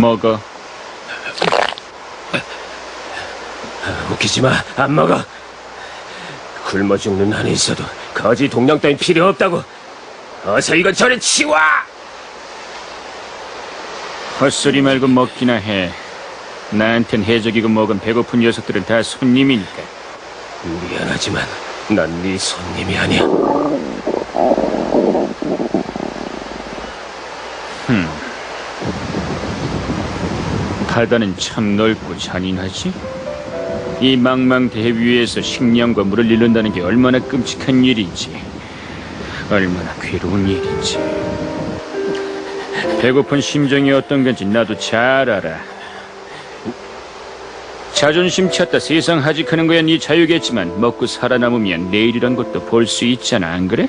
먹어. 웃기지 마, 안 먹어. 굶어 죽는 한이 있어도 거지 동량 따윈 필요 없다고. 어서 이건 저리 치워! 헛소리 말고 먹기나 해. 나한텐 해적이고 먹은 배고픈 녀석들은 다 손님이니까. 미안하지만 난 네 손님이 아니야. 바다는 참 넓고 잔인하지? 이 망망대해 위에서 식량과 물을 잃는다는 게 얼마나 끔찍한 일인지, 얼마나 괴로운 일인지. 배고픈 심정이 어떤 건지 나도 잘 알아. 자존심 찾다 세상 하직하는 거야 네 자유겠지만 먹고 살아남으면 내일이란 것도 볼 수 있잖아 안 그래?